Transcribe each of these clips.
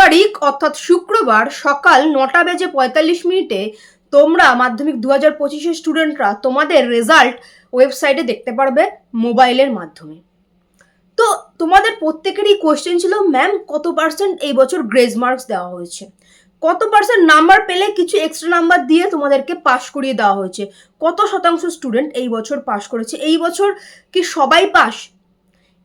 তারিখ, অর্থাৎ শুক্রবার সকাল নটা বেজে পঁয়তাল্লিশ মিনিটে তোমরা মাধ্যমিক দু হাজার পঁচিশের স্টুডেন্টরা তোমাদের রেজাল্ট ওয়েবসাইটে দেখতে পারবে মোবাইলের মাধ্যমে। তো তোমাদের প্রত্যেকেরই কোশ্চেন ছিল ম্যাম কত পার্সেন্ট এই বছর গ্রেজ মার্কস দেওয়া হয়েছে? কত পার্সেন্ট নাম্বার পেলে কিছু এক্সট্রা নাম্বার দিয়ে তোমাদেরকে পাশ করিয়ে দেওয়া হয়েছে? কত শতাংশ স্টুডেন্ট এই বছর পাশ করেছে? এই বছর কি সবাই পাস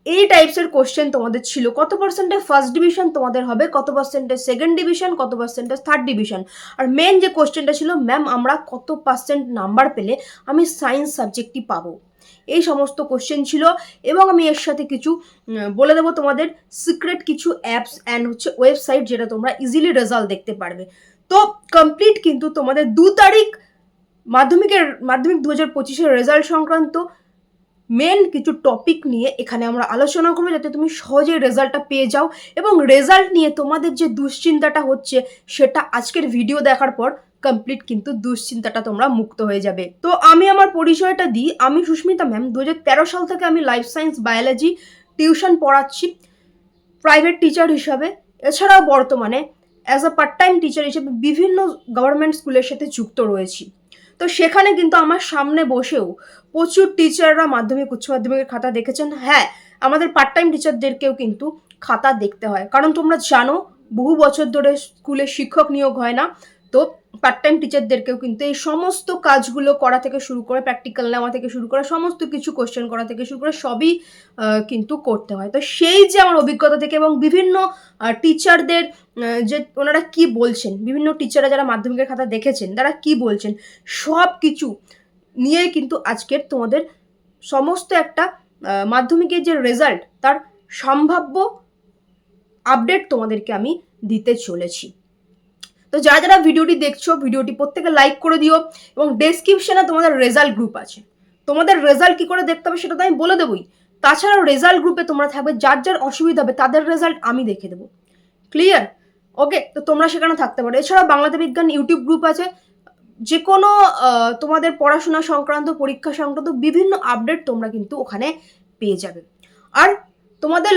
এই টাইপসের কোশ্চেন তোমাদের ছিল। কত পার্সেন্টে ফার্স্ট ডিভিশন তোমাদের হবে? কত পার্সেন্টে সেকেন্ড ডিভিশন কত পার্সেন্টে থার্ড ডিভিশন আর মেন যে কোশ্চেনটা ছিল ম্যাম আমরা কত পার্সেন্ট নাম্বার পেলে আমি সায়েন্স সাবজেক্টটি পাবো? এই সমস্ত কোশ্চেন ছিল এবং আমি এর সাথে কিছু বলে দেবো তোমাদের সিক্রেট কিছু অ্যাপস অ্যান্ড হচ্ছে ওয়েবসাইট যেটা তোমরা ইজিলি রেজাল্ট দেখতে পারবে। তো কমপ্লিট কিন্তু তোমাদের দু তারিখ মাধ্যমিকের, মাধ্যমিক দু হাজার পঁচিশের রেজাল্ট সংক্রান্ত মেন কিছু টপিক নিয়ে এখানে আমরা আলোচনা করব, যাতে তুমি সহজে রেজাল্টটা পেয়ে যাও এবং রেজাল্ট নিয়ে তোমাদের যে দুশ্চিন্তাটা হচ্ছে, সেটা আজকের ভিডিও দেখার পর কমপ্লিট কিন্তু দুশ্চিন্তাটা তোমরা মুক্ত হয়ে যাবে। তো আমি আমার পরিচয়টা দিই, আমি সুস্মিতা ম্যাম দু হাজার তেরো সাল থেকে আমি লাইফ সায়েন্স বায়োলজি টিউশন পড়াচ্ছি প্রাইভেট টিচার হিসাবে। এছাড়াও বর্তমানে as a part time teacher হিসেবে বিভিন্ন গভর্নমেন্ট স্কুলের সাথে যুক্ত রয়েছি। তো সেখানে কিন্তু আমার সামনে বসেও প্রচুর টিচাররা মাধ্যমিক, উচ্চ মাধ্যমিকের খাতা দেখেছেন। হ্যাঁ আমাদের পার্ট টাইম টিচারদেরকেও কিন্তু খাতা দেখতে হয়। কারণ তোমরা জানো, বহু বছর ধরে স্কুলে শিক্ষক নিয়োগ হয় না। তো পার্ট টাইম টিচারদেরকেও কিন্তু এই সমস্ত কাজগুলো করা থেকে শুরু করে প্র্যাকটিক্যাল নেওয়া থেকে শুরু করে, সমস্ত কিছু কোশ্চেন করা থেকে শুরু করে সবই কিন্তু করতে হয়। তো সেই যে আমার অভিজ্ঞতা থেকে এবং বিভিন্ন টিচারদের যে ওনারা কি বলছেন, বিভিন্ন টিচাররা যারা মাধ্যমিকের খাতা দেখেছেন, তারা কি বলছেন, সব কিছু নিয়ে কিন্তু আজকের তোমাদের সমস্ত একটা মাধ্যমিকের যে রেজাল্ট তার সম্ভাব্য আপডেট তোমাদেরকে আমি দিতে চলেছি। তো যারা যারা ভিডিওটি দেখছ, ভিডিওটি প্রত্যেকে লাইক করে দিও এবং ডেসক্রিপশনে তোমাদের রেজাল্ট গ্রুপ আছে। তোমাদের রেজাল্ট কি করে দেখতে হবে সেটা তো আমি বলে দেবোই। তাছাড়াও রেজাল্ট গ্রুপে তোমরা থাকবে, যার যার অসুবিধা হবে, তাদের রেজাল্ট আমি দেখে দেবো। ক্লিয়ার ওকে তো তোমরা সেখানে থাকতে পারো। এছাড়াও বাংলাতে বিজ্ঞান ইউটিউব গ্রুপ আছে। যে কোনো তোমাদের পড়াশোনা সংক্রান্ত, পরীক্ষা সংক্রান্ত বিভিন্ন আপডেট তোমরা কিন্তু ওখানে পেয়ে যাবে। আর তোমাদের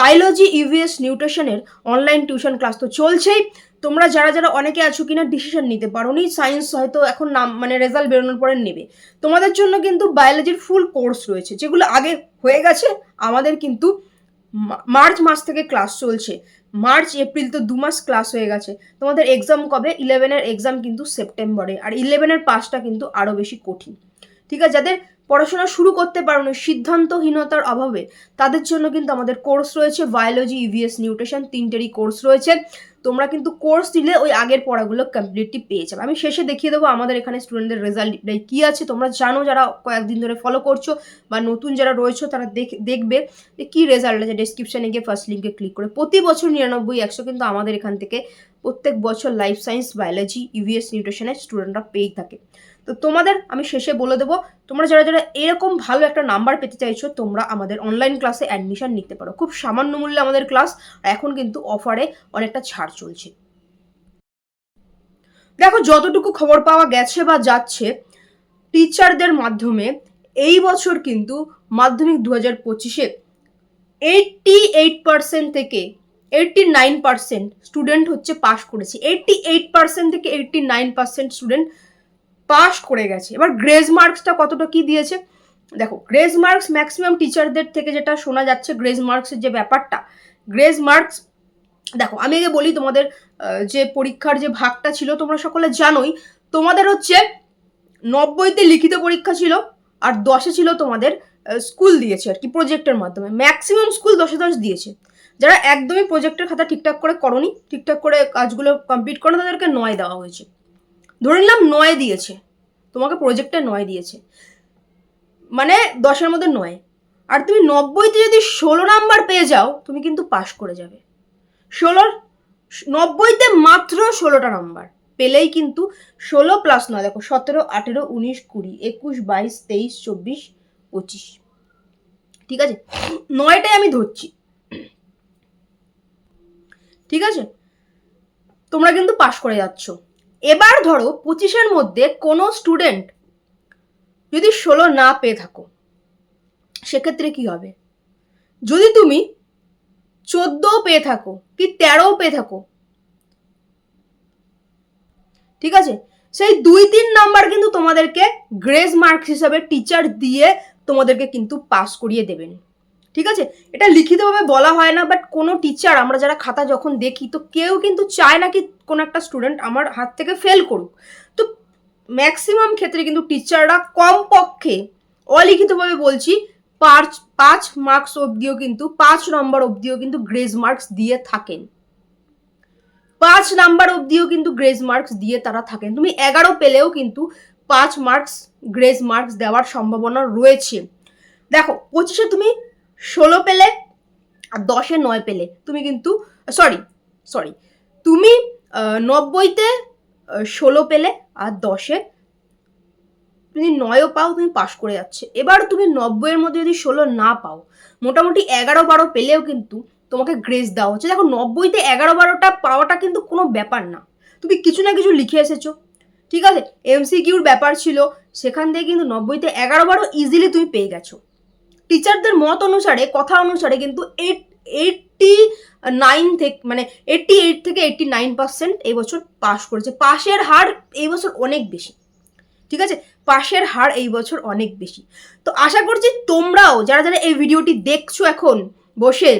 বায়োলজি ইভিএস নিউট্রিশনের অনলাইন টিউশন ক্লাস তো চলছেই। তোমরা যারা যারা অনেকে আছো কিনা ডিসিশন নিতে পারো নি সায়েন্স হয়তো এখন নাম মানে রেজাল্ট বেরোনোর পরে নেবে। তোমাদের জন্য কিন্তু বায়োলজির ফুল কোর্স রয়েছে, যেগুলো আগে হয়ে গেছে, আমাদের কিন্তু মার্চ মাস থেকে ক্লাস চলছে। মার্চ, এপ্রিল তো দু মাস ক্লাস হয়ে গেছে। তোমাদের এক্সাম কবে? ইলেভেনের এক্সাম কিন্তু সেপ্টেম্বরে। আর ইলেভেনের পাসটা কিন্তু আরও বেশি কঠিন। ঠিক আছে? যাদের পড়াশোনা শুরু করতে পারো না সিদ্ধান্তহীনতার অভাবে, তাদের জন্য কিন্তু আমাদের কোর্স রয়েছে। বায়োলজি ইভিএস নিউট্রিশন তিনটেরই কোর্স রয়েছে। তোমরা কিন্তু কোর্স দিলে ওই আগের পড়াগুলো কমপ্লিটলি পেয়ে যাবে। আমি শেষে দেখিয়ে দেবো আমাদের এখানে স্টুডেন্টদের রেজাল্ট কী আছে। তোমরা জানো যারা কয়েকদিন ধরে ফলো করছ বা নতুন যারা রয়েছো তারা দেখ- দেখবে যে কী রেজাল্ট আছে। ডিসক্রিপশানে গিয়ে ফার্স্ট লিঙ্কে ক্লিক করে। প্রতি বছর নিরানব্বই, একশো কিন্তু আমাদের এখান থেকে প্রত্যেক বছর লাইফ সায়েন্স বায়োলজি ইউভিএস নিউট্রিশনের স্টুডেন্টরা পেয়েই থাকে। তো তোমাদের আমি শেষে বলে দেবো, তোমরা যারা যারা এরকম ভালো একটা নাম্বার পেতে চাইছো, তোমরা আমাদের অনলাইন ক্লাসে অ্যাডমিশন নিতে পারো। খুব সামান্য মূল্যে আমাদের ক্লাস এখন কিন্তু অফারে অনেকটা ছাড় চলছে। দেখো, যতটুকু খবর পাওয়া গেছে বা যাচ্ছে টিচারদের মাধ্যমে এই বছর কিন্তু মাধ্যমিক দু হাজার পঁচিশে এইটটি এইট পার্সেন্ট থেকে এইটটি নাইন পার্সেন্ট স্টুডেন্ট হচ্ছে পাশ করেছে। এইটটি এইট পার্সেন্ট থেকে eighty nine percent student pass করে গেছে। এবার গ্রেজ মার্কসটা কতটা কি দিয়েছে? দেখো গ্রেজ মার্কস ম্যাক্সিমাম টিচারদের থেকে যেটা শোনা যাচ্ছে গ্রেজ মার্কসের যে ব্যাপারটা গ্রেজ মার্কস, দেখো, আমি আগে বলি তোমাদের যে পরীক্ষার যে ভাগটা ছিল, তোমরা সকলে জানোই, তোমাদের হচ্ছে নব্বইতে লিখিত পরীক্ষা ছিল, আর দশে ছিল তোমাদের স্কুল দিয়েছে আর কি, প্রজেক্টের মাধ্যমে। ম্যাক্সিমাম স্কুল দশে দশ দিয়েছে। যারা একদমই প্রজেক্টের খাতা ঠিকঠাক করে করনি, ঠিকঠাক করে কাজগুলো কমপ্লিট করে তাদেরকে নয় দেওয়া হয়েছে। ধরে নিলাম নয় দিয়েছে। তোমাকে প্রজেক্টে নয় দিয়েছে। মানে দশের মধ্যে নয়। আর তুমি নব্বইতে যদি ষোলো নাম্বার পেয়ে যাও, তুমি কিন্তু পাশ করে যাবে। ষোলোর, নব্বইতে মাত্র ষোলোটা নাম্বার। পেলেই কিন্তু ষোলো প্লাস নয়, দেখো সতেরো, আঠেরো, উনিশ, কুড়ি, একুশ, বাইশ, তেইশ, চব্বিশ, পঁচিশ। ঠিক আছে? নয়টাই আমি ধরছি। ঠিক আছে? তোমরা কিন্তু পাশ করে যাচ্ছ। এবার ধরো পঁচিশের মধ্যে কোনো স্টুডেন্ট যদি ষোলো না পেয়ে থাকো, সেক্ষেত্রে কি হবে? যদি তুমি চোদ্দও পেয়ে থাকো কি তেরোও পেয়ে থাকো, ঠিক আছে? সেই দুই তিন নাম্বার কিন্তু তোমাদেরকে গ্রেস মার্কস হিসাবে টিচার দিয়ে তোমাদেরকে কিন্তু পাস করিয়ে দেবেন। ঠিক আছে? এটা লিখিতভাবে বলা হয় না বাট কোনো টিচার আমরা যারা খাতা যখন দেখি, তো কেউ কিন্তু চায় না কি কোনো একটা স্টুডেন্ট আমার হাত থেকে ফেল করুক। তো ম্যাক্সিমাম ক্ষেত্রে কিন্তু টিচাররা কমপক্ষে অলিখিতভাবে বলছি পাঁচ পাঁচ মার্কস অবধিও কিন্তু, পাঁচ নম্বর অবধিও কিন্তু গ্রেজ মার্কস দিয়ে থাকেন। পাঁচ নাম্বার অবধিও কিন্তু গ্রেজ মার্কস দিয়ে তারা থাকেন। তুমি এগারো পেলেও কিন্তু পাঁচ মার্কস গ্রেজ মার্কস দেওয়ার সম্ভাবনা রয়েছে। দেখো, পঁচিশে তুমি ষোলো পেলে আর দশে নয় পেলে। তুমি কিন্তু সরি সরি তুমি নব্বইতে ষোলো পেলে আর দশে। তুমি নয়ও পাও, তুমি পাশ করে যাচ্ছে। এবার তুমি নব্বইয়ের মধ্যে যদি ষোলো না পাও, মোটামুটি এগারো বারো পেলেও কিন্তু তোমাকে গ্রেস দেওয়া হচ্ছে। দেখো, নব্বইতে এগারো বারোটা পাওয়াটা কিন্তু কোনো ব্যাপার না। তুমি কিছু না কিছু লিখে এসেছ। ঠিক আছে? এমসিকিউর ব্যাপার ছিল, সেখান থেকে কিন্তু নব্বইতে এগারো বারো ইজিলি তুমি পেয়ে গেছো। টিচারদের মত অনুসারে, কথা অনুসারে কিন্তু এইট এইট এইটটি নাইন থেকে মানে এইটটি এইট থেকে এইটটি নাইন পার্সেন্ট এই বছর পাশ করেছে। পাশের হার এই বছর অনেক বেশি। ঠিক আছে? পাশের হার এই বছর অনেক বেশি। তো আশা করছি তোমরাও, যারা যারা এই ভিডিওটি দেখছ এখন বসে,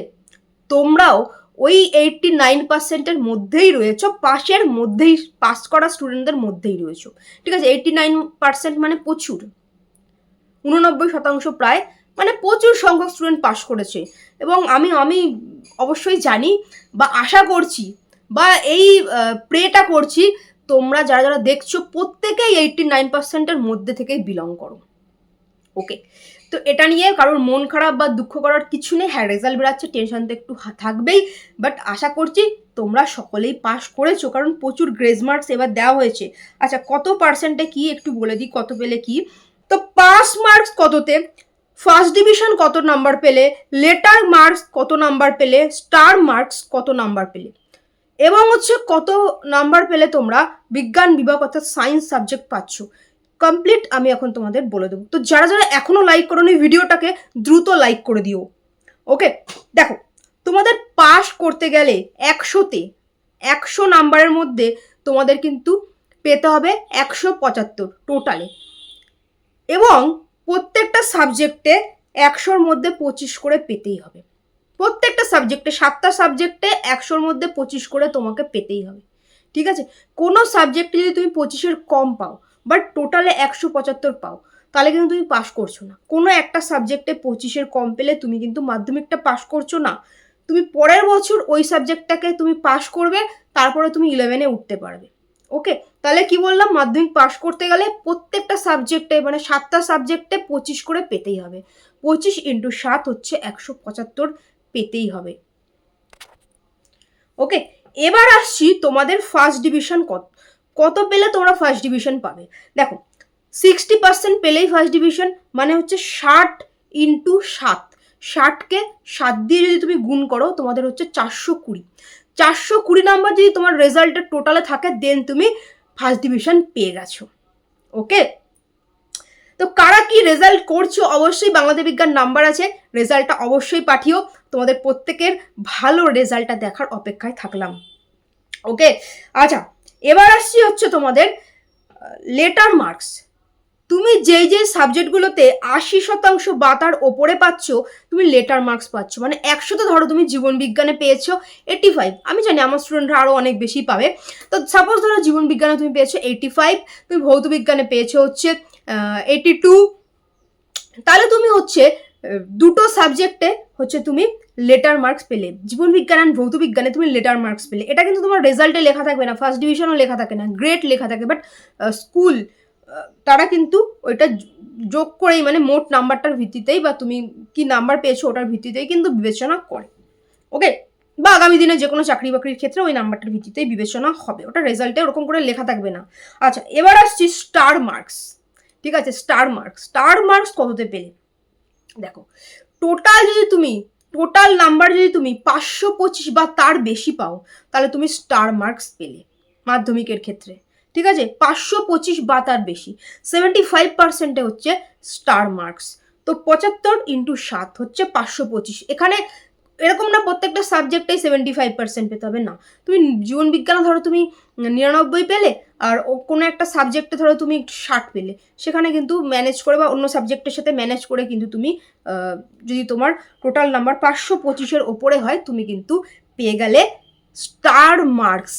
তোমরাও ওই এইটটি নাইন পার্সেন্টের মধ্যেই রয়েছো, পাশের মধ্যেই পাস করা স্টুডেন্টদের মধ্যেই রয়েছো। ঠিক আছে? এইটটি নাইন পার্সেন্ট মানে প্রচুর। উননব্বই শতাংশ প্রায় মানে প্রচুর সংখ্যক স্টুডেন্ট পাশ করেছে। এবং আমি আমি অবশ্যই জানি বা আশা করছি বা এই প্রেটা করছি, তোমরা যারা যারা দেখছ, প্রত্যেকেই এইটটি নাইন পার্সেন্টের মধ্যে থেকেই বিলং করো। ওকে তো এটা নিয়ে কারোর মন খারাপ বা দুঃখ করার কিছু নেই হ্যাঁ রেজাল্ট বেরাচ্ছে টেনশন তো একটু থাকবেই। বাট আশা করছি তোমরা সকলেই পাস করেছ, কারণ প্রচুর গ্রেজ মার্কস এবার দেওয়া হয়েছে। আচ্ছা কত পার্সেন্টে কি একটু বলে দিই, কত পেলে কি? তো পাস মার্কস কততে? ফার্স্ট ডিভিশন কত নাম্বার পেলে? লেটার মার্কস কত নাম্বার পেলে? স্টার মার্কস কত নাম্বার পেলে? এবং হচ্ছে কত নাম্বার পেলে তোমরা বিজ্ঞান বিভাগ অর্থাৎ সায়েন্স সাবজেক্ট পাচ্ছ? কমপ্লিট আমি এখন তোমাদের বলে দেবো। তো যারা যারা এখনও লাইক করোনি ভিডিওটাকে দ্রুত লাইক করে দিও। ওকে দেখো, তোমাদের পাস করতে গেলে একশোতে, একশো নাম্বারের মধ্যে তোমাদের কিন্তু পেতে হবে একশো পঁচাত্তর টোটালে এবং প্রত্যেকটা সাবজেক্টে একশোর মধ্যে পঁচিশ করে পেতেই হবে। প্রত্যেকটা সাবজেক্টে, সাতটা সাবজেক্টে একশোর মধ্যে পঁচিশ করে তোমাকে পেতেই হবে। ঠিক আছে? কোনো সাবজেক্টে যদি তুমি পঁচিশের কম পাও বাট টোটালে একশো পঁচাত্তর পাও, তাহলে কিন্তু তুমি পাস করছ না। কোনো একটা সাবজেক্টে পঁচিশের কম পেলে তুমি কিন্তু মাধ্যমিকটা পাস করছ না। তুমি পরের বছর ওই সাবজেক্টটাকে তুমি পাস করবে, তারপরে তুমি ইলেভেনে উঠতে পারবে। ওকে তাহলে কি বললাম? মাধ্যমিক পাস করতে গেলে প্রত্যেকটা সাবজেক্টে মানে সাতটা সাবজেক্টে পঁচিশ করে পেতেই হবে। পঁচিশ ইন্টু সাত হচ্ছে একশো পঁচাত্তর পেতেই হবে। ওকে এবার আসছি তোমাদের ফার্স্ট ডিভিশন কত কত পেলে তোমরা ফার্স্ট ডিভিশন পাবে? দেখো সিক্সটি পার্সেন্ট পেলেই ফার্স্ট ডিভিশন মানে হচ্ছে ষাট ইন্টু সাত। ষাটকে সাত দিয়ে যদি তুমি গুণ করো, তোমাদের হচ্ছে চারশো কুড়ি। চারশো কুড়ি নাম্বার যদি তোমার রেজাল্টের টোটালে থাকে দেন তুমি ফার্স্ট ডিভিশন পেয়ে গেছো। ওকে তো কারা কি রেজাল্ট করছ? অবশ্যই বাংলাদেশ বিজ্ঞান নাম্বার আছে। রেজাল্টটা অবশ্যই পাঠিও। তোমাদের প্রত্যেকের ভালো রেজাল্টটা দেখার অপেক্ষায় থাকলাম। ওকে আচ্ছা এবার আসছি হচ্ছে তোমাদের লেটার মার্কস তুমি যেই যেই সাবজেক্টগুলোতে আশি শতাংশ বা তার ওপরে পাচ্ছ, তুমি লেটার মার্কস পাচ্ছ। মানে একশোতে ধরো তুমি জীবন বিজ্ঞানে পেয়েছ এইটি ফাইভ আমি জানি আমার স্টুডেন্টরা আরও অনেক বেশি পাবে। তো সাপোজ ধরো জীবন বিজ্ঞানে তুমি পেয়েছ এইটি ফাইভ তুমি ভৌত বিজ্ঞানে পেয়েছ হচ্ছে এইটি টু তাহলে তুমি হচ্ছে দুটো সাবজেক্টে হচ্ছে তুমি লেটার মার্কস পেলে। জীবন বিজ্ঞান অ্যান্ড ভৌত বিজ্ঞানে তুমি লেটার মার্কস পেলে। এটা কিন্তু তোমার রেজাল্টে লেখা থাকবে না ফার্স্ট ডিভিশনও লেখা থাকে না গ্রেড লেখা থাকে বাট স্কুল তারা কিন্তু ওইটা যোগ করেই মানে মোট নাম্বারটার ভিত্তিতেই বা তুমি কি নাম্বার পেয়েছ ওটার ভিত্তিতেই কিন্তু বিবেচনা করে। ওকে? বা আগামী দিনে যে কোনো চাকরি বাকরির ক্ষেত্রে ওই নাম্বারটার ভিত্তিতেই বিবেচনা হবে। ওটা রেজাল্টে ওরকম করে লেখা থাকবে না। আচ্ছা এবার আসছি স্টার মার্কস ঠিক আছে? স্টার মার্কস স্টার মার্কস কততে পেলে? দেখো টোটাল যদি তুমি টোটাল নাম্বার যদি তুমি পাঁচশো পঁচিশ বা তার বেশি পাও, তাহলে তুমি স্টার মার্কস পেলে মাধ্যমিকের ক্ষেত্রে। ঠিক আছে? পাঁচশো পঁচিশ বা তার বেশি। সেভেন্টি ফাইভ পার্সেন্টে হচ্ছে স্টার মার্কস তো পঁচাত্তর ইন্টু সাত হচ্ছে পাঁচশো পঁচিশ। এখানে এরকম না, প্রত্যেকটা সাবজেক্টেই সেভেন্টি ফাইভ পার্সেন্ট পেতে হবে, না। তুমি জীবন বিজ্ঞানে ধরো তুমি নিরানব্বই পেলে, আর কোনো একটা সাবজেক্টে ধরো তুমি ষাট পেলে, সেখানে কিন্তু ম্যানেজ করে বা অন্য সাবজেক্টের সাথে ম্যানেজ করে কিন্তু তুমি যদি তোমার টোটাল নাম্বার পাঁচশো পঁচিশের ওপরে হয়, তুমি কিন্তু পেয়ে গেলে স্টার মার্কস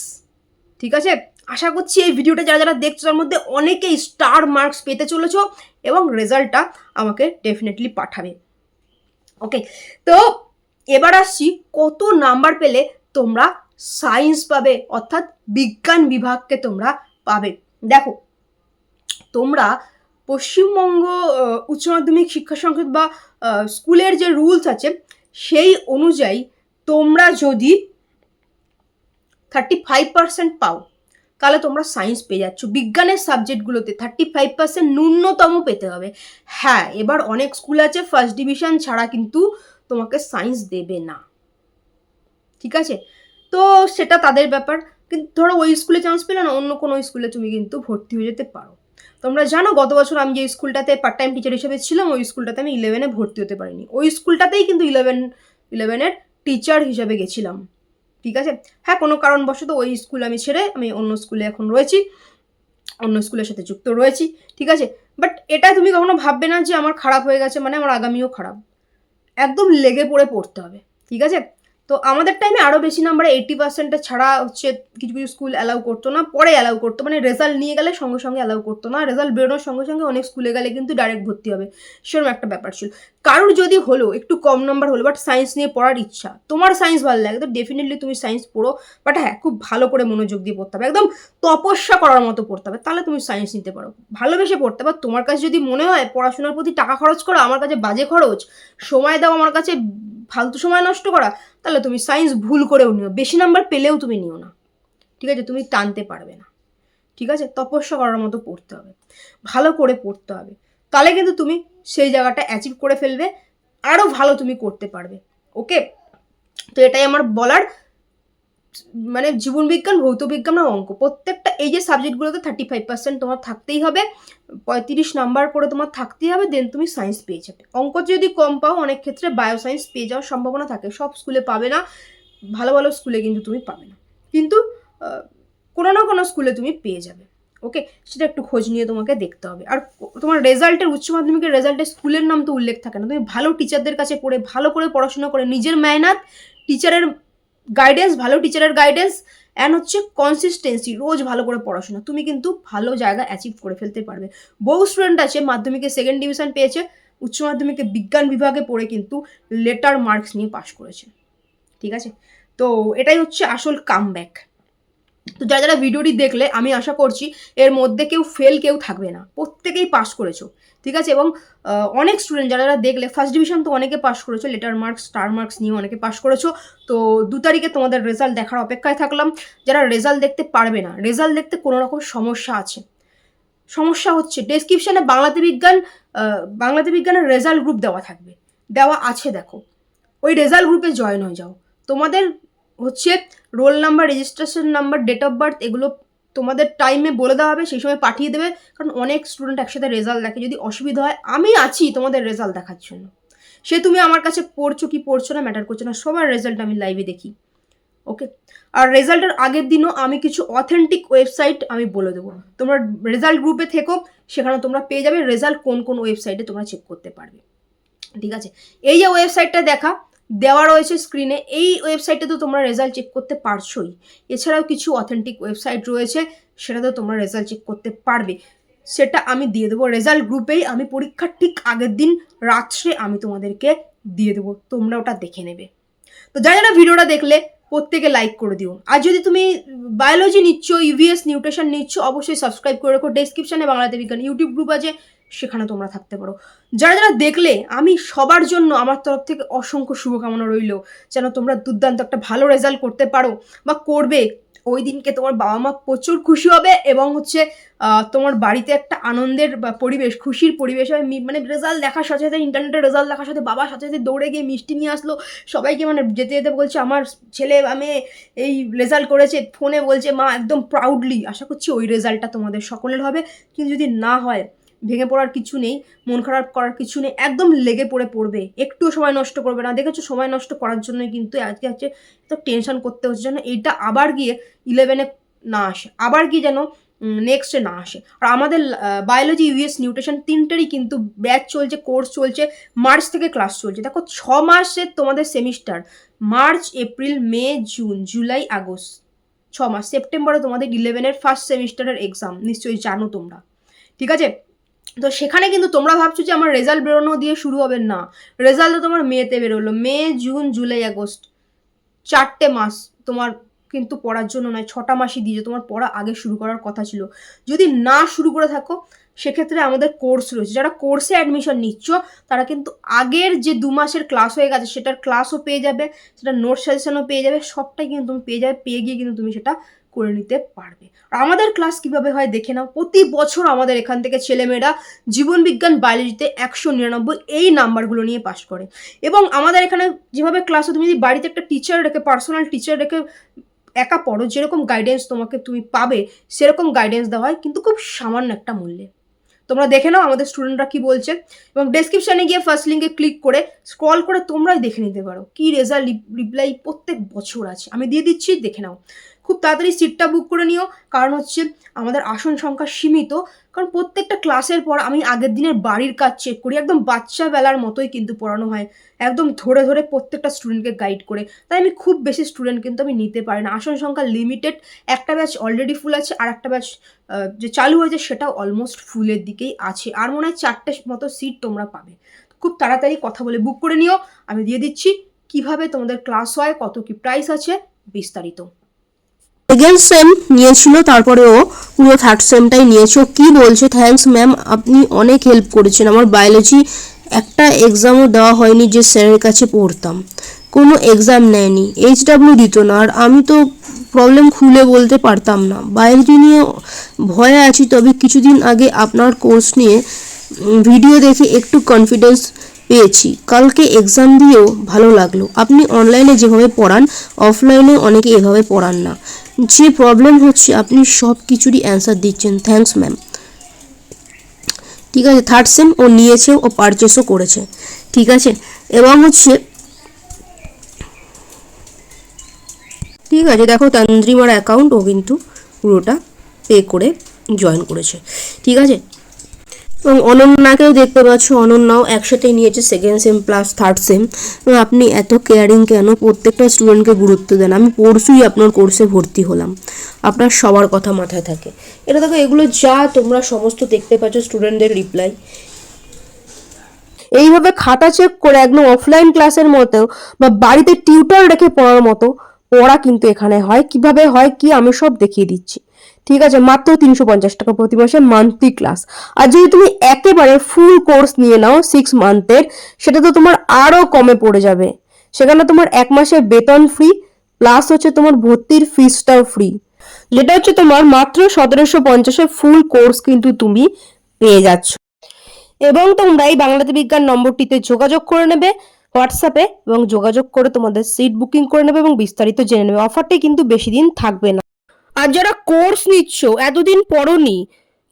ঠিক আছে? আশা করছি এই ভিডিওটা যারা যারা দেখছ, তার মধ্যে অনেকেই স্টার মার্কস পেতে চলেছ এবং রেজাল্টটা আমাকে ডেফিনেটলি পাঠাবে। ওকে তো এবার আসছি কত নাম্বার পেলে তোমরা সায়েন্স পাবে, অর্থাৎ বিজ্ঞান বিভাগকে তোমরা পাবে। দেখো, তোমরা পশ্চিমবঙ্গ উচ্চ মাধ্যমিক শিক্ষা সংসদ বা স্কুলের যে রুলস আছে, সেই অনুযায়ী তোমরা যদি থার্টি ফাইভ পার্সেন্ট পাও তাহলে তোমরা সায়েন্স পেয়ে যাচ্ছ। বিজ্ঞানের সাবজেক্টগুলোতে থার্টি ফাইভ পার্সেন্ট ন্যূনতম পেতে হবে। হ্যাঁ এবার অনেক স্কুল আছে ফার্স্ট ডিভিশন ছাড়া কিন্তু তোমাকে সায়েন্স দেবে না। ঠিক আছে? তো সেটা তাদের ব্যাপার। কিন্তু ধরো ওই স্কুলে চান্স পেলে না, অন্য কোনো স্কুলে তুমি কিন্তু ভর্তি হয়ে যেতে পারো। তোমরা জানো, গত বছর আমি যে স্কুলটাতে পার্ট টাইম টিচার হিসেবে ছিলাম, ওই স্কুলটাতে আমি ইলেভেনে ভর্তি হতে পারিনি। ওই স্কুলটাতেই কিন্তু ইলেভেন ইলেভেনের টিচার হিসেবে গেছিলাম। ঠিক আছে? হ্যাঁ কোনো কারণবশত ওই স্কুল আমি ছেড়ে আমি অন্য স্কুলে এখন রয়েছি। অন্য স্কুলের সাথে যুক্ত রয়েছি, ঠিক আছে? বাট এটা তুমি কখনো ভাববে না যে আমার খারাপ হয়ে গেছে মানে আমার আগামীও খারাপ। একদম লেগে পড়ে পড়তে হবে, ঠিক আছে? তো আমাদের টাইমে আরও বেশি নাম্বারে এইটি পার্সেন্টে ছাড়া হচ্ছে কিছু কিছু স্কুল অ্যালাউ করতো না, পরে অ্যালাউ করতো। মানে রেজাল্ট নিয়ে গেলে সঙ্গে সঙ্গে অ্যালাউ করতো না রেজাল্ট বেরোনোর সঙ্গে সঙ্গে অনেক স্কুলে গেলে কিন্তু ডাইরেক্ট ভর্তি হবে। সেরকম একটা ব্যাপার ছিল। কারোর যদি হলো, একটু কম নাম্বার হলো বাট সায়েন্স নিয়ে পড়ার ইচ্ছা, তোমার সায়েন্স ভালো লাগে, তো ডেফিনেটলি তুমি সায়েন্স পড়ো বাট হ্যাঁ খুব ভালো করে মনোযোগ দিয়ে পড়তে হবে, একদম তপস্যা করার মতো পড়তে হবে, তাহলে তুমি সায়েন্স নিতে পারো। ভালোবেসে পড়তে হবে তোমার কাছে যদি মনে হয় পড়াশোনার প্রতি টাকা খরচ করা, আমার কাছে বাজে খরচ, সময় দাও আমার কাছে, ফালতু সময় নষ্ট করা, তাহলে তুমি সায়েন্স ভুল করেও নিও, বেশি নাম্বার পেলেও তুমি নিও না। ঠিক আছে? তুমি টানতে পারবে না। ঠিক আছে? তপস্যা করার মতো পড়তে হবে, ভালো করে পড়তে হবে। তাহলে কিন্তু তুমি সেই জায়গাটা অ্যাচিভ করে ফেলবে আরও ভালো তুমি করতে পারবে ওকে তো এটাই আমার বলার মানে জীবন বিজ্ঞান, ভৌত বিজ্ঞান আর অঙ্ক। প্রত্যেকটা এই যে সাবজেক্টগুলোতে থার্টি ফাইভ পার্সেন্ট তোমার থাকতেই হবে, পঁয়ত্রিশ নাম্বার করে তোমার থাকতেই হবে দেন তুমি সায়েন্স পেয়ে যাবে। অঙ্ক যদি কম পাও, অনেক ক্ষেত্রে বায়ো সায়েন্স পেয়ে যাওয়ার সম্ভাবনা থাকে। সব স্কুলে পাবে না, ভালো ভালো স্কুলে কিন্তু তুমি পাবে না। কিন্তু কোনো না কোনো স্কুলে তুমি পেয়ে যাবে। ওকে? সেটা একটু খোঁজ নিয়ে তোমাকে দেখতে হবে। আর তোমার রেজাল্টের, উচ্চ মাধ্যমিকের রেজাল্টে স্কুলের নাম তো উল্লেখ থাকে না। তুমি ভালো টিচারদের কাছে পড়ে, ভালো করে পড়াশোনা করে, নিজের মেহনত টিচারের গাইডেন্স ভালো টিচারের গাইডেন্স অ্যান্ড হচ্ছে কনসিস্টেন্সি রোজ ভালো করে পড়াশোনা। তুমি কিন্তু ভালো জায়গা অ্যাচিভ করে ফেলতে পারবে। বহু স্টুডেন্ট আছে, মাধ্যমিকে সেকেন্ড ডিভিশন পেয়েছে, উচ্চ মাধ্যমিকে বিজ্ঞান বিভাগে পড়ে কিন্তু লেটার মার্কস নিয়ে পাশ করেছে। ঠিক আছে? তো এটাই হচ্ছে আসল কামব্যাক তো যারা যারা ভিডিওটি দেখলে, আমি আশা করছি এর মধ্যে কেউ ফেল কেউ থাকবে না। প্রত্যেকেই পাস করেছ, ঠিক আছে? এবং অনেক স্টুডেন্ট যারা যারা দেখলে ফার্স্ট ডিভিশন তো অনেকে পাস করেছ লেটার মার্কস স্টার মার্কস নিয়ে অনেকে পাস করেছ। তো দু তারিখে তোমাদের রেজাল্ট দেখার অপেক্ষায় থাকলাম। যারা রেজাল্ট দেখতে পারবে না রেজাল্ট দেখতে কোনো রকম সমস্যা আছে। সমস্যা হচ্ছে ডেসক্রিপশানে বাংলাতে বিজ্ঞান বাংলাতে বিজ্ঞানের রেজাল্ট গ্রুপ দেওয়া থাকবে। দেওয়া আছে, দেখো। ওই রেজাল্ট গ্রুপে জয়েন হয়ে যাও। তোমাদের হচ্ছে roll number registration number date of birth এগুলো তোমাদের টাইমে বলে দেওয়া হবে, সেই সময় পাঠিয়ে দেবে। কারণ অনেক স্টুডেন্ট একসাথে রেজাল্ট দেখে। যদি অসুবিধা হয়, আমি আছি তোমাদের রেজাল্ট দেখার জন্য। সে তুমি আমার কাছে পড়ছো কি পড়ছো না ম্যাটার করছ না, সবার রেজাল্ট আমি লাইভে দেখি। ওকে আর রেজাল্টের আগের দিনও আমি কিছু অথেন্টিক ওয়েবসাইট আমি বলে দেবো। তোমরা রেজাল্ট গ্রুপে থেকো, সেখানে তোমরা পেয়ে যাবে রেজাল্ট কোন কোন ওয়েবসাইটে তোমরা চেক করতে পারবে। ঠিক আছে? এই যে ওয়েবসাইটটা দেখা দেওয়া রয়েছে স্ক্রিনে এই ওয়েবসাইটে তো তোমরা রেজাল্ট চেক করতে পারছোই। এছাড়াও কিছু অথেন্টিক ওয়েবসাইট রয়েছে, সেটাতে তোমরা রেজাল্ট চেক করতে পারবে। সেটা আমি দিয়ে দেবো রেজাল্ট গ্রুপেই আমি পরীক্ষার ঠিক আগের দিন রাত্রে আমি তোমাদেরকে দিয়ে দেবো। তোমরা ওটা দেখে নেবে। তো যারা যারা ভিডিওটা দেখলে, প্রত্যেকে লাইক করে দিও। আর যদি তুমি বায়োলজি নিচ্ছ ইভিএস নিউট্রিশন নিচ্ছ, অবশ্যই সাবস্ক্রাইব করে রাখো। ডেসক্রিপশনে বাংলাতে বিজ্ঞান ইউটিউব গ্রুপ আছে। সেখানে তোমরা থাকতে পারো। যারা যারা দেখলে, আমি সবার জন্য আমার তরফ থেকে অসংখ্য শুভকামনা রইল, যেন তোমরা দুর্দান্ত একটা ভালো রেজাল্ট করতে পারো বা করবে। ওই দিনকে তোমার বাবা মা প্রচুর খুশি হবে এবং হচ্ছে তোমার বাড়িতে একটা আনন্দের পরিবেশ, খুশির পরিবেশ হবে। মানে রেজাল্ট দেখার সাথে সাথে ইন্টারনেটের রেজাল্ট দেখার সাথে বাবার সাথে সাথে দৌড়ে গিয়ে মিষ্টি নিয়ে আসলো। সবাইকে মানে যেতে যেতে বলছে, আমার ছেলে আমি এই রেজাল্ট করেছে। ফোনে বলছে, মা, একদম প্রাউডলি আশা করছি ওই রেজাল্টটা তোমাদের সকলের হবে। কিন্তু যদি না হয় ভেঙে পড়ার কিছু নেই, মন খারাপ করার কিছু নেই, একদম লেগে পড়ে পড়বে। একটুও সময় নষ্ট করবে না। দেখেছ, সময় নষ্ট করার জন্যই কিন্তু আজকে আজকে তো টেনশন করতে হচ্ছে যেন এইটা আবার গিয়ে ইলেভেনে না আসে, আবার গিয়ে যেন নেক্সটে না আসে। আর আমাদের বায়োলজি ইউএস নিউট্রিশন তিনটেরই কিন্তু ব্যাচ চলছে কোর্স চলছে মার্চ থেকে ক্লাস চলছে। দেখো, ছ মাসের তোমাদের semester March April May June July August ছ মাস সেপ্টেম্বরে তোমাদের ইলেভেনের ফার্স্ট সেমিস্টারের এক্সাম নিশ্চয়ই জানো তোমরা। ঠিক আছে? তো সেখানে কিন্তু তোমরা ভাবছ যে আমার রেজাল্ট বেরোনো দিয়ে শুরু হবে। না রেজাল্ট তো তোমার মেতে বেরোলো। May, June, July, August. চারটে মাস তোমার কিন্তু পড়ার জন্য নয়, ছটা মাসই দিয়ে তোমার পড়া আগে শুরু করার কথা ছিল। যদি না শুরু করে থাকো, সেক্ষেত্রে আমাদের কোর্স রয়েছে। যারা কোর্সে অ্যাডমিশন নিচ্ছ, তারা কিন্তু আগের যে দু মাসের ক্লাস হয়ে গেছে, সেটার ক্লাসও পেয়ে যাবে সেটা নোট সাজেশনও পেয়ে যাবে, সবটাই কিন্তু তুমি পেয়ে যাবে, পেয়ে গিয়ে কিন্তু তুমি সেটা করে নিতে পারবে। আর আমাদের ক্লাস কীভাবে হয় দেখে নাও। প্রতি বছর আমাদের এখান থেকে ছেলেমেয়েরা জীবনবিজ্ঞান বায়োলজিতে একশো নিরানব্বই এই নাম্বারগুলো নিয়ে পাশ করে। এবং আমাদের এখানে যেভাবে ক্লাস তুমি যদি বাড়িতে একটা টিচার রেখে পার্সোনাল টিচার রেখে একা পড়ো, যেরকম গাইডেন্স তোমাকে তুমি পাবে, সেরকম গাইডেন্স দেওয়া হয়, কিন্তু খুব সামান্য একটা মূল্যে। তোমরা দেখে নাও আমাদের স্টুডেন্টরা কি বলছে। এবং ডেসক্রিপশানে গিয়ে ফার্স্ট লিঙ্কে ক্লিক করে স্ক্রল করে তোমরাই দেখে নিতে পারো। কি রেজাল্ট রিপ্লাই প্রত্যেক বছর আছে। আমি দিয়ে দিচ্ছি, দেখে নাও। খুব তাড়াতাড়ি সিটটা বুক করে নিও। কারণ হচ্ছে আমাদের আসন সংখ্যা সীমিত। কারণ প্রত্যেকটা ক্লাসের পর আমি আগের দিনের বাড়ির কাজ চেক করি। একদম বাচ্চা বেলার মতোই কিন্তু পড়ানো হয়। একদম ধরে ধরে প্রত্যেকটা স্টুডেন্টকে গাইড করে। তাই আমি খুব বেশি স্টুডেন্ট কিন্তু আমি নিতে পারি না। আসন সংখ্যা লিমিটেড একটা ব্যাচ অলরেডি ফুল আছে, আর একটা ব্যাচ যে চালু হয়েছে সেটাও অলমোস্ট ফুলের দিকেই আছে। আর মনে হয় চারটে মতো সিট তোমরা পাবে। খুব তাড়াতাড়ি কথা বলে বুক করে নিও। আমি দিয়ে দিচ্ছি, কীভাবে তোমাদের ক্লাস হয়, কত কি প্রাইস আছে, বিস্তারিত। সেকেন্ড সেম নিয়েছিল তারপরে ও পুরো থার্ড সেমটাই নিয়েছে। ও কী বলছে? থ্যাঙ্কস ম্যাম আপনি অনেক হেল্প করেছেন। আমার বায়োলজি একটা এক্সামও দেওয়া হয়নি যে স্যারের কাছে পড়তাম। কোনো এক্সাম নেয়নি। এইচ ডাব্লিউ দিত না। আর আমি তো প্রবলেম খুলে বলতে পারতাম না। বায়োলজি নিয়ে ভয়ে আছি, তবে কিছুদিন আগে আপনার কোর্স নিয়ে ভিডিও দেখে একটু কনফিডেন্স পেয়েছি। কালকে এক্সাম দিয়েও ভালো লাগল। আপনি অনলাইনে যেভাবে পড়ান অফলাইনে অনেকে এভাবে পড়ান না। যে প্রবলেম হচ্ছে, আপনি সব কিছুরই অ্যান্সার দিচ্ছেন। থ্যাংকস ম্যাম ঠিক আছে থার্ড সেম ও নিয়েছে, ও পারচেসও করেছে। ঠিক আছে? এবং হচ্ছে, ঠিক আছে, দেখো তান্দ্রিমার অ্যাকাউন্ট ও কিন্তু পুরোটা পে করে জয়েন করেছে। ঠিক আছে? এবং অনন্যাকেও দেখতে পাচ্ছ, অনন্যাও একসাথেই নিয়েছে second sem plus third sem এবং আপনি এত কেয়ারিং কেন? প্রত্যেকটা স্টুডেন্টকে গুরুত্ব দেন। আমি পরশুই আপনার কোর্সে ভর্তি হলাম। আপনার সবার কথা মাথায় থাকে। এটা দেখো, এগুলো যা তোমরা সমস্ত দেখতে পাচ্ছ স্টুডেন্টদের রিপ্লাই এইভাবে খাতা চেক করে একদম অফলাইন ক্লাসের মতো বা বাড়িতে টিউটার রেখে পড়ার মতো, পড়া কিন্তু এখানে হয়। কীভাবে হয় কি আমি সব দেখিয়ে দিচ্ছি। ঠিক আছে, মাত্র তিনশো পঞ্চাশ টাকা প্রতি মাসে মান্থলি ক্লাস আর যদি তুমি একেবারে ফুল কোর্স নিয়ে নাও সিক্স মান্থের সেটা তো তোমার আরও কমে পড়ে যাবে। সেখানে তোমার এক মাসে বেতন ফ্রি প্লাস হচ্ছে তোমার ভর্তির ফিসটাও ফ্রি যেটা হচ্ছে তোমার মাত্র সতেরোশো পঞ্চাশের ফুল কোর্স কিন্তু তুমি পেয়ে যাচ্ছ। এবং তোমরা এই বাংলাতে বিজ্ঞান নম্বরটিতে যোগাযোগ করে নেবে হোয়াটসঅ্যাপে এবং যোগাযোগ করে তোমাদের সিট বুকিং করে নেবে এবং বিস্তারিত জেনে নেবে। অফারটি কিন্তু বেশি দিন থাকবে না। আর যারা কোর্স নিচ্ছ, এতদিন পড়নি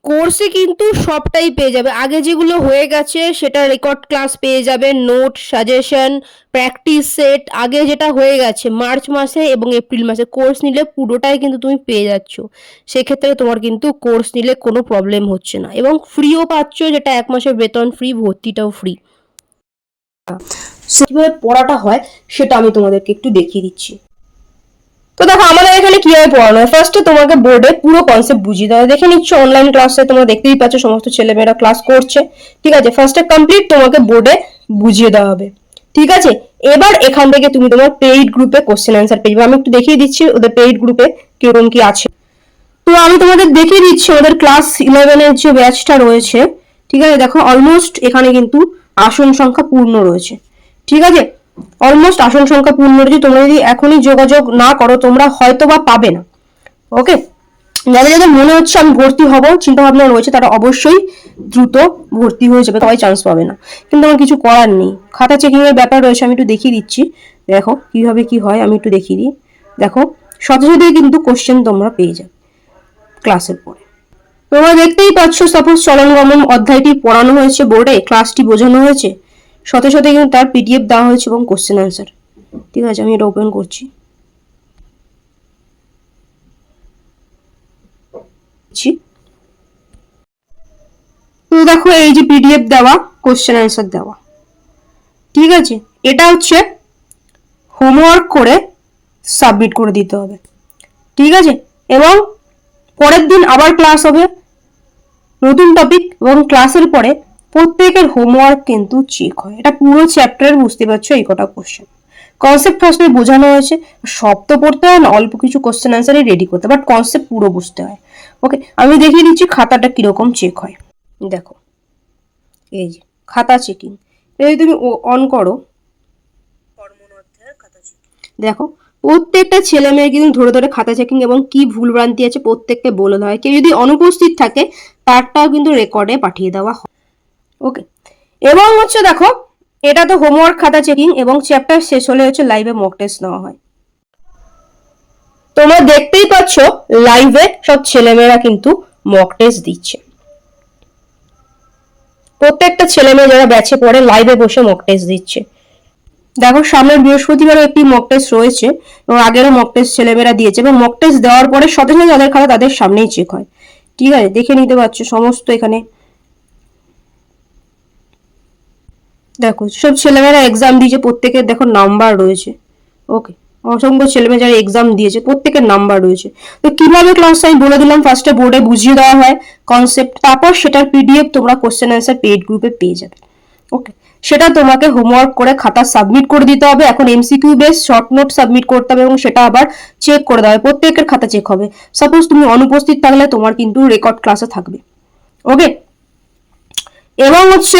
কোর্সে কিন্তু সবটাই পেয়ে যাবে। আগে যেগুলো হয়ে গেছে, সেটা রেকর্ড ক্লাস পেয়ে যাবে নোট সাজেশন প্র্যাকটিস সেট আগে যেটা হয়ে গেছে, মার্চ মাসে এবং এপ্রিল মাসে কোর্স নিলে পুরোটাই কিন্তু তুমি পেয়ে যাচ্ছ। সেক্ষেত্রে তোমার কিন্তু কোর্স নিলে কোনো প্রবলেম হচ্ছে না। এবং ফ্রিও পাচ্ছ, যেটা এক মাসের বেতন ফ্রি ভর্তিটাও ফ্রি কীভাবে পড়াটা হয়, সেটা আমি তোমাদেরকে একটু দেখিয়ে দিচ্ছি। তো দেখো, আমাদের এখানে কীভাবে পড়ানো হয় ফার্স্টে তোমাকে বোর্ডে পুরো কনসেপ্ট বুঝিয়ে দেওয়া দেখে নিচ্ছ অনলাইন ক্লাসে তোমরা দেখতেই পাচ্ছ, সমস্ত ছেলেমেয়েরা ক্লাস করছে। ঠিক আছে? ফার্স্টে কমপ্লিট তোমাকে বোর্ডে বুঝিয়ে দেওয়া হবে। ঠিক আছে? এবার এখান থেকে তুমি তোমার পেইড গ্রুপে কোশ্চেন অ্যান্সার পেয়ে আমি একটু দেখিয়ে দিচ্ছি ওদের পেইড গ্রুপে কীরকম কি আছে। তো আমি তোমাদের দেখিয়ে দিচ্ছি, ওদের ক্লাস ইলেভেনের যে ব্যাচটা রয়েছে, ঠিক আছে? দেখো অলমোস্ট এখানে কিন্তু আসন সংখ্যা পূর্ণ রয়েছে। ঠিক আছে? অলমোস্ট আসন সংখ্যা পূর্ণ রয়েছে তোমরা যদি এখনই যোগাযোগ না করো, তোমরা হয়তো বা পাবে না। ওকে যাদের যাদের মনে হচ্ছে আমি ভর্তি হব চিন্তা ভাবনা রয়েছে, তারা অবশ্যই দ্রুত ভর্তি হয়ে যাবে সবাই চান্স পাবে না। কিন্তু আমার কিছু করার নেই। খাতা চেকিং এর ব্যাপার রয়েছে, আমি একটু দেখিয়ে দিচ্ছি। দেখো, কীভাবে কি হয়, আমি একটু দেখিয়ে দিই। দেখো সাথে সাথে কিন্তু কোশ্চেন তোমরা পেয়ে যাবে ক্লাসের পরে। তোমরা দেখতেই পাচ্ছ সাপোজ চলন গমন অধ্যায়টি পড়ানো হয়েছে, বোর্ডে ক্লাসটি বোঝানো হয়েছে। সাথে সাথে কিন্তু তার পিডিএফ দেওয়া হয়েছে এবং কোশ্চেন অ্যান্সার ঠিক আছে, আমি এটা ওপেন করছি। তো দেখো এই যে পিডিএফ দেওয়া কোশ্চেন অ্যান্সার দেওয়া। ঠিক আছে, এটা হচ্ছে হোমওয়ার্ক করে সাবমিট করে দিতে হবে। ঠিক আছে, এবং পরের দিন আবার ক্লাস হবে। নতুন টপিক এবং ক্লাসের পরে প্রত্যেকের হোমওয়ার্ক কিন্তু চেক হয়। এটা পুরো চ্যাপ্টার বুঝতে পারছ এই কটা কোশ্চেন কনসেপ্ট প্রশ্নে বোঝানো হয়েছে, সব তো পড়তে হয় না, অল্প কিছু কোশ্চেন অ্যান্সারই রেডি করতে বাট কনসেপ্ট পুরো বুঝতে হয়। ওকে আমি দেখিয়ে দিচ্ছি খাতাটা কীরকম চেক হয়। দেখো, এই যে, খাতা চেকিং যদি তুমি অন করো। দেখো, প্রত্যেকটা ছেলে মেয়ে কিন্তু ধরে ধরে খাতা চেকিং এবং কি ভুলভ্রান্তি আছে প্রত্যেককে বলে দেওয়া হয়। কেউ যদি অনুপস্থিত থাকে, তারটাও কিন্তু রেকর্ডে পাঠিয়ে দেওয়া হয়। ওকে এবং হচ্ছে দেখো, এটা তো হোমওয়ার্ক খাতা চেকিং এবং চ্যাপ্টার শেষ হলে হচ্ছে লাইভে মক টেস্ট নেওয়া হয়। তোমরা দেখতেই পাচ্ছ লাইভে সব ছেলেমেয়েরা কিন্তু মক টেস্ট দিচ্ছে। প্রত্যেকটা ছেলে মেয়ে যারা ব্যাচে পড়ে লাইভে বসে মক টেস্ট দিচ্ছে। দেখো, সামনের বৃহস্পতিবারও একটি মক টেস্ট রয়েছে, এবং আগেরও মক টেস্ট ছেলেমেয়েরা দিয়েছে, এবং মক টেস্ট দেওয়ার পরে সাথে যাদের খাতা তাদের সামনেই চেক হয়। ঠিক আছে, দেখে নিতে পারছ, সমস্ত এখানে দেখো, সব ছেলেমেয়েরা এক্সাম দিয়েছে, প্রত্যেকের দেখো নাম্বার রয়েছে। ওকে অসংখ্য ছেলেমেয়ে যারা এক্সাম দিয়েছে, প্রত্যেকের নাম্বার রয়েছে। তো কীভাবে ক্লাস আমি বলে দিলাম ফার্স্টে বোর্ডে বুঝিয়ে দেওয়া হয় কনসেপ্ট তারপর সেটার পিডিএফ তোমরা কোশ্চেন অ্যান্সার পেড গ্রুপে পেয়ে যাবে। ওকে সেটা তোমাকে হোমওয়ার্ক করে খাতা সাবমিট করে দিতে হবে। এখন MCQ base short note submit করতে হবে এবং সেটা আবার চেক করে দেওয়া হবে। প্রত্যেকের খাতা চেক হবে। সাপোজ তুমি অনুপস্থিত থাকলে তোমার কিন্তু রেকর্ড ক্লাসে থাকবে। ওকে এবং হচ্ছে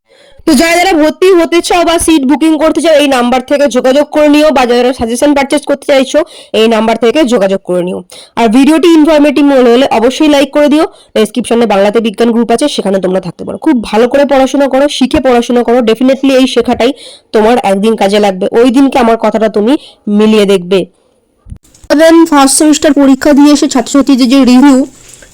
তো যারা যারা ভর্তি হতে চাও বা সিট বুকিং করতে চাও, এই নাম্বার থেকে যোগাযোগ করে নিও বা যারা সাজেশন পারচেস করতে চাইছো, এই নাম্বার থেকে যোগাযোগ করে নিও। আর ভিডিওটি ইনফরমেটিভ মনে হলে অবশ্যই লাইক করে দিও। ডেসক্রিপশনে বাংলাতে বিজ্ঞান গ্রুপ আছে, সেখানে তোমরা থাকতে পারো। খুব ভালো করে পড়াশোনা করো, শিখে পড়াশোনা করো। ডেফিনেটলি এই শেখাটাই তোমার একদিন কাজে লাগবে। ওই দিনকে আমার কথাটা তুমি মিলিয়ে দেখবে। দেন ফার্স্ট সেমিস্টার পরীক্ষা দিয়ে এসে ছাত্রছাত্রীদের যে রিভিউ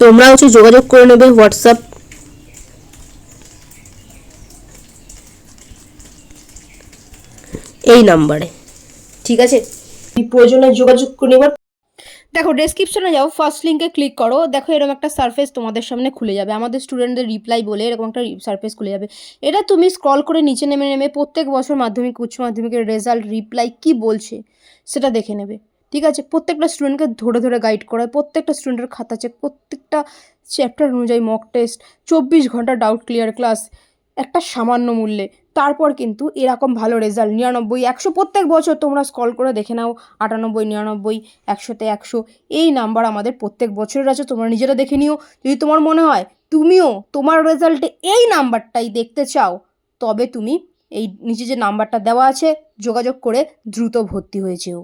তোমরা হচ্ছে যোগাযোগ করে নেবে হোয়াটসঅ্যাপ। এই নাম্বারে। ঠিক আছে? প্রয়োজনে যোগাযোগ করে নেবার। দেখো ডেসক্রিপশনে যাও ফার্স্ট লিঙ্কে ক্লিক করো। দেখো, এরকম একটা সার্ফেস তোমাদের সামনে খুলে যাবে। আমাদের স্টুডেন্টদের রিপ্লাই বলে এরকম একটা সার্ফেস খুলে যাবে। এটা তুমি স্ক্রল করে নিচে নেমে নেমে প্রত্যেক বছর মাধ্যমিক, উচ্চ মাধ্যমিকের রেজাল্ট রিপ্লাই কি বলছে, সেটা দেখে নেবে। ঠিক আছে? প্রত্যেকটা স্টুডেন্টকে ধরে ধরে গাইড করা হয়। প্রত্যেকটা স্টুডেন্টের খাতা চেক প্রত্যেকটা চ্যাপ্টার অনুযায়ী মক টেস্ট চব্বিশ ঘণ্টা ডাউট ক্লিয়ার ক্লাস একটা সামান্য মূল্যে। তারপর কিন্তু এরকম ভালো রেজাল্ট নিরানব্বই, একশো প্রত্যেক বছর তোমরা স্কল করে দেখে নাও, আটানব্বই, নিরানব্বই, একশোতে একশো। এই নাম্বার আমাদের প্রত্যেক বছরের আছে, তোমরা নিজেরা দেখে নিও। যদি তোমার মনে হয় তুমিও তোমার রেজাল্টে এই নাম্বারটাই দেখতে চাও, তবে তুমি এই নিচে যে নাম্বারটা দেওয়া আছে, যোগাযোগ করে দ্রুত ভর্তি হয়ে যেও।